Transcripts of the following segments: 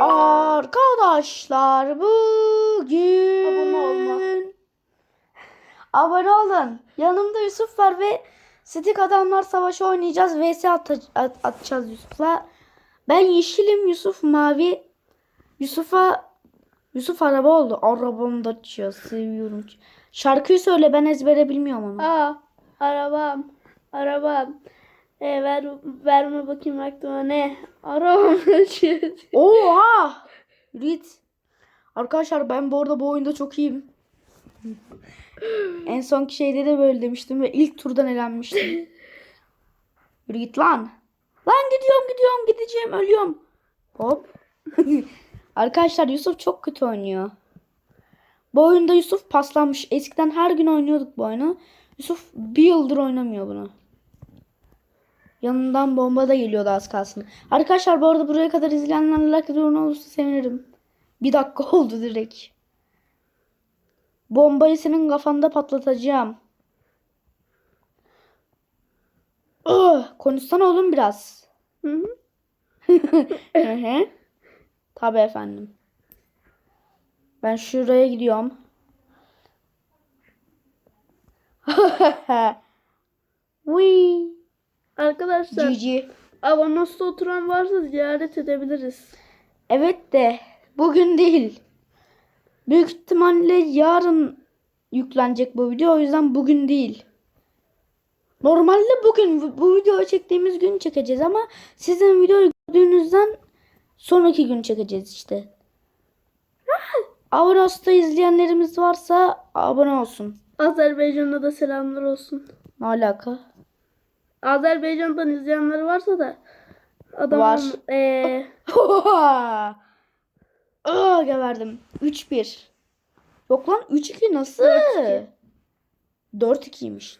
Arkadaşlar bugün Abone olma. Abone olun. Yanımda Yusuf var ve Stik Adamlar Savaşı oynayacağız. VS at- at- atacağız Yusuf'la. Ben yeşilim Yusuf mavi. Yusuf'a Yusuf araba oldu. Arabamı da açıyor. Seviyorum. Şarkıyı söyle ben ezbere bilmiyorum onu. Aa, arabam. Arabam. E, ver, verme bakayım aklıma ne? Arabam açıyor. Oha! Git. Arkadaşlar ben bu arada bu oyunda çok iyiyim. en son şeyde de böyle demiştim ve ilk turdan elenmiştim. Yürü lan. Lan gidiyorum gidiyorum gideceğim ölüyorum. Hop. Arkadaşlar Yusuf çok kötü oynuyor. Bu oyunda Yusuf paslanmış. Eskiden her gün oynuyorduk bu oyunu. Yusuf bir yıldır oynamıyor bunu. Yanından bomba da geliyordu az kalsın. Arkadaşlar bu arada buraya kadar izleyenler like abone olursa sevinirim. Bir dakika oldu direkt. Bombayı senin kafanda patlatacağım. Oh, konuşsana oğlum biraz. Hı. Tabii efendim. Ben şuraya gidiyorum. Wee. Arkadaşlar GG. Avanos'ta oturan varsa ziyaret edebiliriz. Evet de bugün değil. Büyük ihtimalle yarın yüklenecek bu video. O yüzden bugün değil. Normalde bugün bu- videoyu çektiğimiz gün çekeceğiz ama sizin videoyu gördüğünüzden sonraki gün çekeceğiz işte. Avros'ta izleyenlerimiz varsa abone olsun. Azerbaycan'da da selamlar olsun. Ne alaka? Azerbaycan'dan izleyenler varsa da adamın Var. eee, Aa, geberdim. 3-1. Yok lan 3-2 nasıl? 4-2. 4-2'ymiş.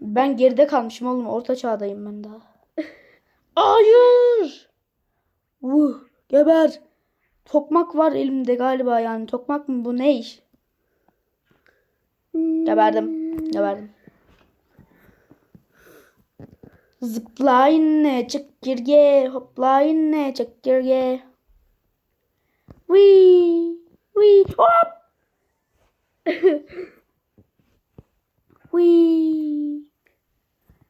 Ben geride kalmışım oğlum. Orta çağdayım ben daha. Hayır. Vuh. Geber. Tokmak var elimde galiba yani. Tokmak mı bu ne iş? Geberdim. Geberdim. Zıplayın çekirge, hoplayın çekirge. Wee, wee, hop. Wee.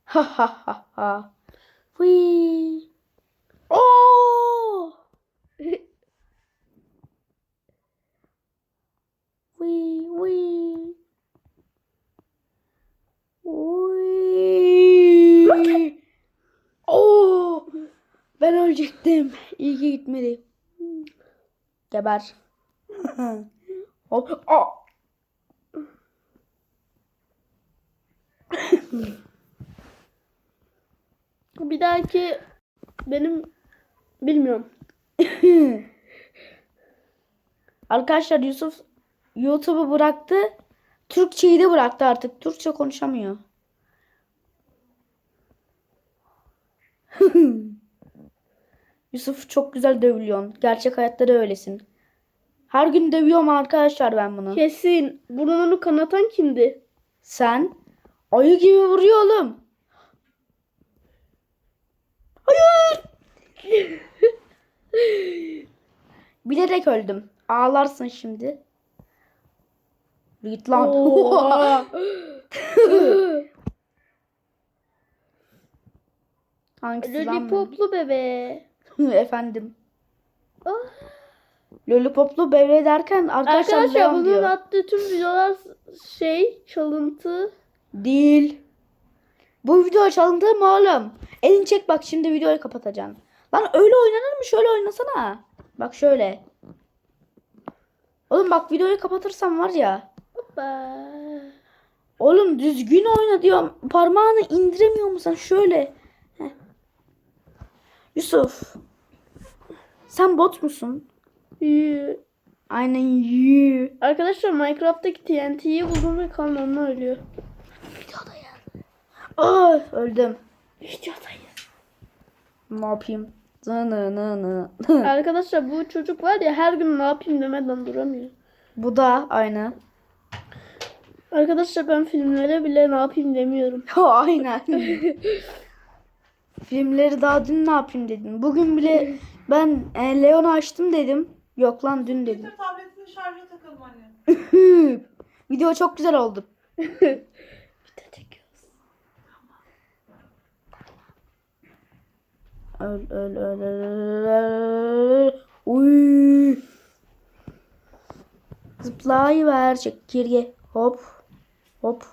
Ha ha ha ha. Wee. Oh. Wee, wee. Wee. Oh. Ben ölecektim. İyi ki gitmedi. Geber. Hop. Aa. bir dahaki benim bilmiyorum. Arkadaşlar Yusuf YouTube'u bıraktı. Türkçeyi de bıraktı artık. Türkçe konuşamıyor. Yusuf çok güzel dövülüyorsun. Gerçek hayatta da öylesin. Her gün dövüyorum arkadaşlar ben bunu. Kesin. Burnunu kanatan kimdi? Sen ayı gibi vuruyor oğlum. Hayır. Bilerek öldüm. Ağlarsın şimdi. Git lan. Hangisi? Lollipoplu bebe. Efendim. Lollipoplu bebe derken arkadaşlar, Arkadaşlar bunun diyor. attığı tüm videolar şey çalıntı. Değil. Bu video çalındı mı oğlum? Elini çek bak şimdi videoyu kapatacaksın. Lan öyle oynanır mı? Şöyle oynasana. Bak şöyle. Oğlum bak videoyu kapatırsam var ya. Hoppa. Oğlum düzgün oyna diyorum. Parmağını indiremiyor musun? Şöyle. Heh. Yusuf. Sen bot musun? Yü. Aynen yü. Arkadaşlar Minecraft'taki TNT'yi buldum ve kanalımda ölüyor. Ay öldüm. Videodayız. Ne yapayım? Arkadaşlar bu çocuk var ya her gün ne yapayım demeden duramıyor. Bu da aynı. Arkadaşlar ben filmlere bile ne yapayım demiyorum. Aynen. Filmleri daha dün ne yapayım dedin. Bugün bile Ben e, Leon'u açtım dedim. Yok lan dün dedim. Getir tabletini şarja takalım anne. Video çok güzel oldu. Video çekiyoruz. Öl öl öl öl, öl. Uy. Zıplayıver çekirge. Hop. Hop.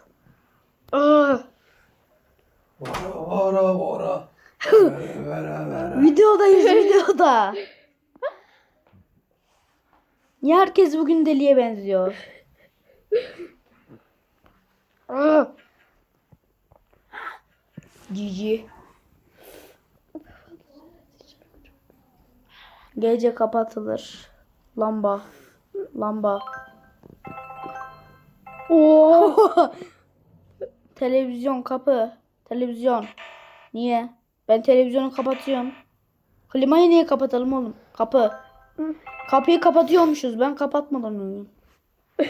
Aa, Vara vara vara. Videodayız videoda. Niye herkes bugün deliye benziyor? Cici. Gece kapatılır. Lamba. Lamba. Oo. Televizyon kapı. Televizyon. Niye? Ben televizyonu kapatıyorum. Klimayı niye kapatalım oğlum? Kapı. Kapıyı kapatıyormuşuz. Ben kapatmadan uyuyorum.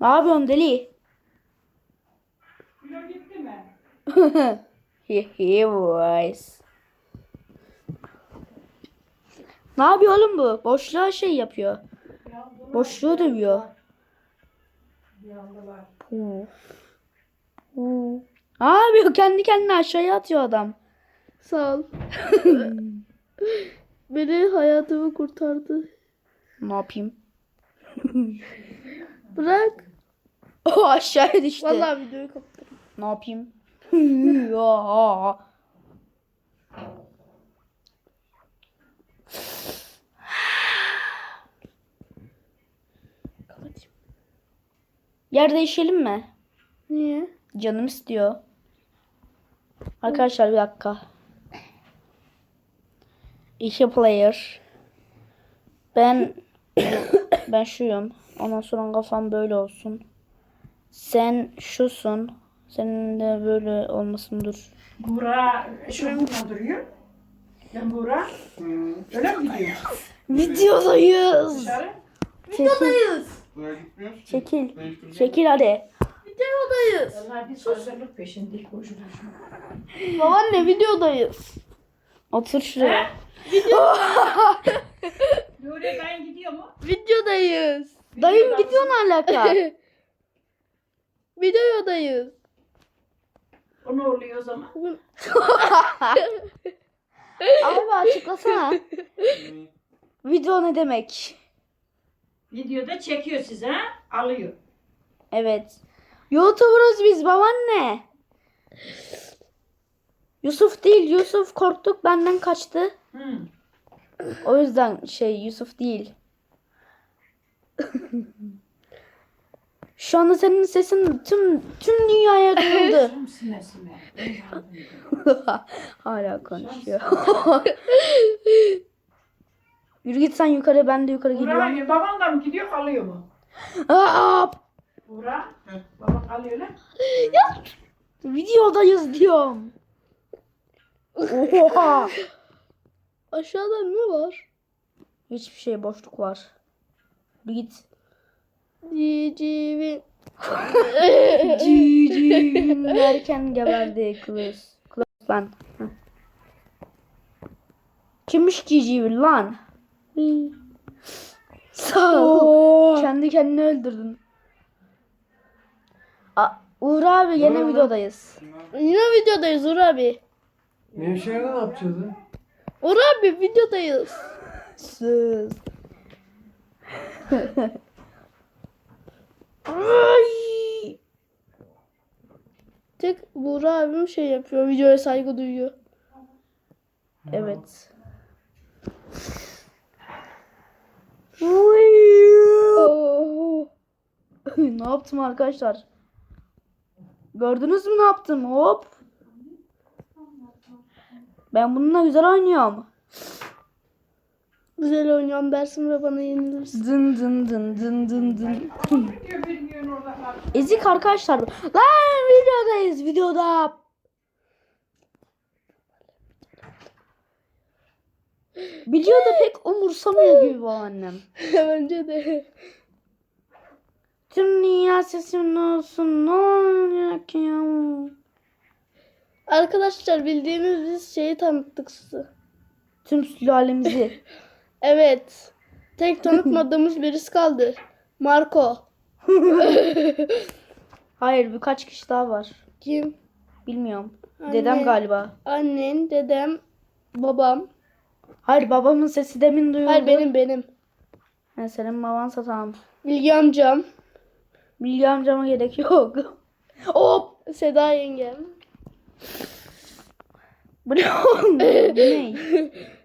ne yapıyorsun deli? Kilo gitti mi? He he boys. Ne yapıyor oğlum bu? Boşluğa şey yapıyor. Boşluğu dövüyor. Yandılar. Hu. Ne yapıyor? Kendi kendine aşağıya atıyor adam. Sağ ol. Beni hayatımı kurtardı. Ne yapayım? Bırak. O aşağıya düştü. Vallahi videoyu kapatırım. Ne yapayım? Ya. Yer değişelim mi? Niye? Canım istiyor. Arkadaşlar bir dakika. İki player. Ben ben şuyum. Ondan sonra kafam böyle olsun. Sen şusun. Senin de böyle olmasın dur. Buğra şu bununla duruyor. Ben Buğra. Öyle mi gidiyor? Videodayız. Dışarı. Çekil. Buraya gitmiyoruz ki. Çekil. Çekil hadi. Videodayız. Vallahi biz hazırlık peşindeyiz. Boşu. Babaanne videodayız. Otur şuraya. Nuri ben gidiyor mu? Videodayız. Dayım gidiyor ne alaka? videodayız. O ne oluyor o zaman? Abi açıklasana. Video ne demek? Videoda çekiyor size ha? Alıyor. Evet. YouTuber'ız biz babaanne. Yusuf değil. Yusuf korktuk benden kaçtı. Hı. O yüzden şey Yusuf değil. Şu anda senin sesin tüm tüm dünyaya duyuldu. Tam sime sime. Hala konuşuyor. Yürü git sen yukarı ben de yukarı gidiyorum. hani baban da mı gidiyor kalıyor mu? Aa, Buğra. Baban kalıyor lan. videodayız diyorum. Oha. aşağıda ne var? Hiçbir şey boşluk var. Bir git. Civciv. Cicim derken geberdi kılıç. Kılıç lan. Heh. Kimmiş cicim lan? Sağ ol. Kendi kendini öldürdün. A Uğur abi yine videodayız. Yine videodayız Uğur abi. Nevşehir'de ne yapacağız ya? Uğur abi videodayız. Sus. Ay. Tek Buğra abim şey yapıyor. Videoya saygı duyuyor. Evet. Ne yaptım arkadaşlar? Gördünüz mü ne yaptım? Hop. Ben bununla güzel oynuyorum. Güzel oynuyorum dersin ve bana yenilirsin. Dın dın dın dın dın dın. Ezik arkadaşlar. Lan videodayız videoda. Videoda pek umursamıyor gibi bu annem. Bence de. Tüm dünya sesin olsun ne olacak ya? Arkadaşlar bildiğiniz biz şeyi tanıttık size. Tüm sülalemizi. Evet. Tek tanıtmadığımız birisi kaldı. Marco. Hayır birkaç kişi daha var. Kim? Bilmiyorum. Anne. Dedem galiba. Annen, dedem, babam. Hayır babamın sesi demin duyuldu. Hayır benim benim. Ha, senin babansa tamam. Bilgi amcam. Bilgi amcama gerek yok. Hop. Seda yengem. Bu ne oğlum? Bu ne?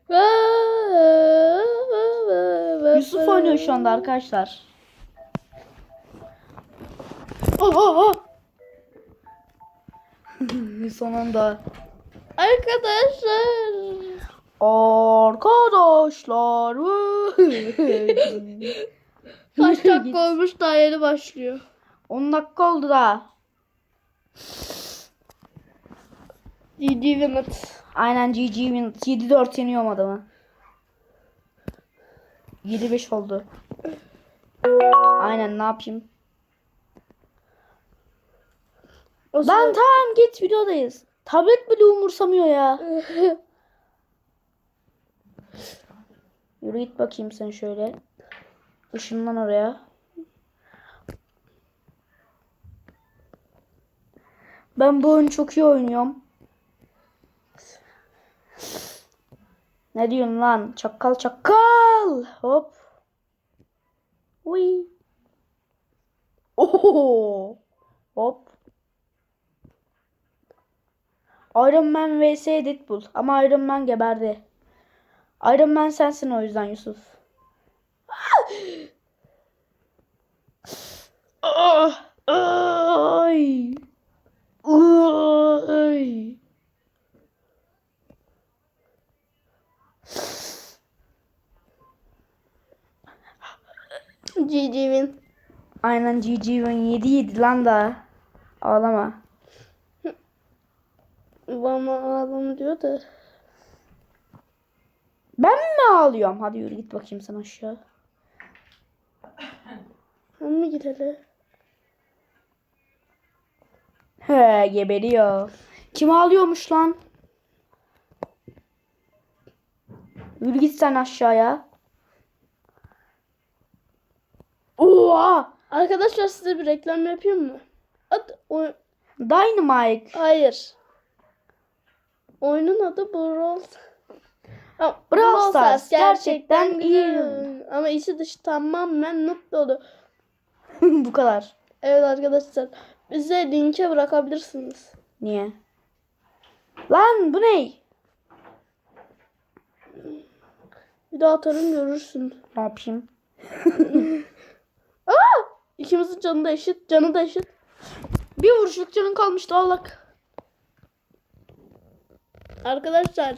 Yusuf oynuyor şu anda arkadaşlar. Oh, oh, oh. Sonunda. Arkadaşlar. Arkadaşlar. Kaç dakika olmuş daha yeni başlıyor. 10 dakika oldu da. GG Winnet. Aynen GG win. 7-4 yeniyorum adamı. 7-5 oldu. Aynen ne yapayım? O Lan zaman- tamam git videodayız. Tablet bile umursamıyor ya. Yürü git bakayım sen şöyle. Işınlan oraya. Ben bu oyunu çok iyi oynuyorum. Ne diyorsun lan? Çakal çakal. Hop. Uy. Oho. Hop. Iron Man vs Deadpool. Ama Iron Man geberdi. Iron Man sensin o yüzden Yusuf. Ay! Ay! GG Win. Aynen GG win 7 7 lan da. Ağlama. Bana ağlam diyor da. Ben mi ağlıyorum? Hadi yürü git bakayım sen aşağı. Ben mi gidelim? He geberiyor. Kim ağlıyormuş lan? Yürü git sen aşağıya. Oha! Arkadaşlar size bir reklam yapayım mı? At, oy- Dynamite. Hayır. Oyunun adı Brawl Brawl Stars gerçekten iyi. Ama içi dışı tamamen noob dolu. Bu kadar. Evet arkadaşlar. Bize linke bırakabilirsiniz. Niye? Lan bu ne? Bir daha atarım görürsün. Ne yapayım? İkimizin canı da eşit. Canı da eşit. Bir vuruşluk canın kalmıştı Allah. Arkadaşlar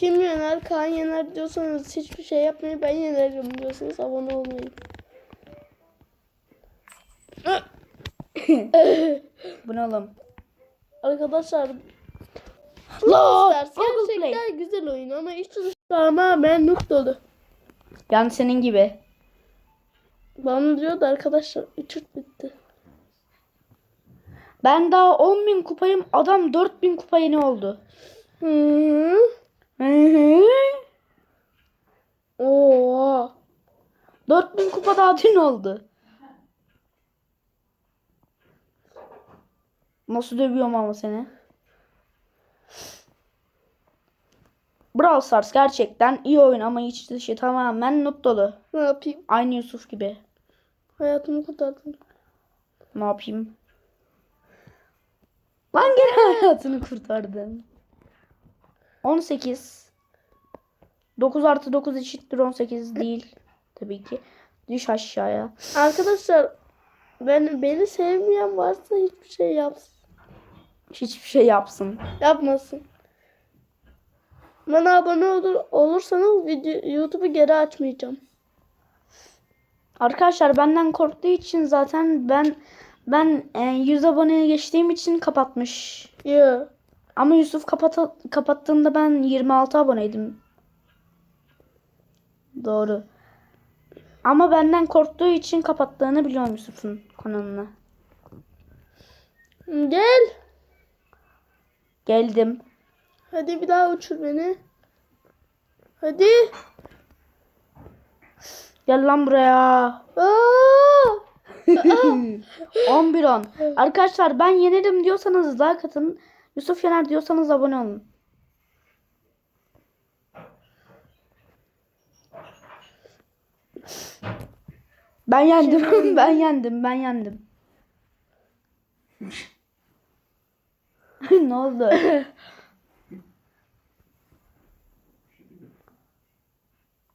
kim yener Kaan yener diyorsanız hiçbir şey yapmayın ben yenerim diyorsanız abone olmayın. Bu ne oğlum? Arkadaşlar Stars Google Play. gerçekten güzel oyun ama dışı tamamen noob dolu. Yani senin gibi. Bana diyordu arkadaşlar 3 bitti. Ben daha 10.000 kupayım. Adam 4.000 kupa yeni oldu. Hı -hı. Hı hı. Oo. 4000 kupa daha dün oldu. Nasıl dövüyorum ama seni? Brawl Stars gerçekten iyi oyun ama iç dışı tamamen noob dolu. Ne yapayım? Aynı Yusuf gibi. Hayatımı kurtardım. Ne yapayım? Lan gene hayatını kurtardın. 18. 9 artı 9 eşittir 18 değil. Tabii ki. Düş aşağıya. Arkadaşlar ben beni sevmeyen varsa hiçbir şey yapsın. Hiçbir şey yapsın. Yapmasın. Bana abone olur, olursanız video, YouTube'u geri açmayacağım. Arkadaşlar benden korktuğu için zaten ben ben e, 100 aboneye geçtiğim için kapatmış. Yo. Ama Yusuf kapata, kapattığında ben 26 aboneydim. Doğru. Ama benden korktuğu için kapattığını biliyorum Yusuf'un kanalını. Gel. Geldim. Hadi bir daha uçur beni. Hadi. Gel lan buraya. Aa! 11 10. Arkadaşlar ben yenerim diyorsanız like atın. Yusuf yener diyorsanız abone olun. Ben yendim. ben yendim. Ben yendim. ne oldu?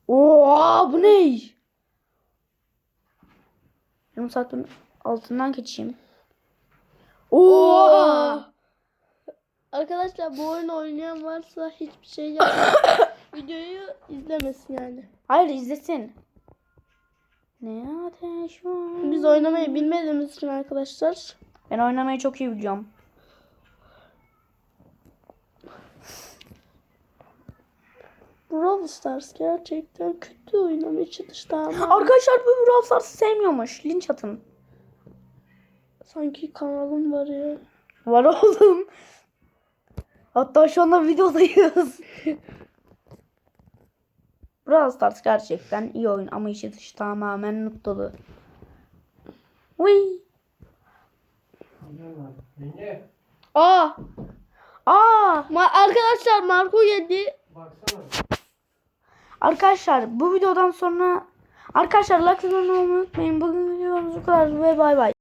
Oo, bu ne? Yarım saatin altından geçeyim. Oo! Arkadaşlar bu oyunu oynayan varsa hiçbir şey yapmayın. Videoyu izlemesin yani. Hayır izlesin. Ne ateş var? Biz oynamayı bilmediğimiz için arkadaşlar. Ben oynamayı çok iyi biliyorum. Brawl Stars gerçekten kötü oynama içi dışta ama Arkadaşlar bu Brawl Stars'ı sevmiyormuş. Linç atın. sanki kanalım var ya. Var oğlum. Hatta şu anda videodayız. Brawl Stars gerçekten iyi oyun ama içi dışı tamamen noob dolu. Uy. Aa! Aa! Ma arkadaşlar Marco yedi. baksana. Arkadaşlar bu videodan sonra arkadaşlar like unutmayın. Bugün videomuz bu kadar ve bay bay.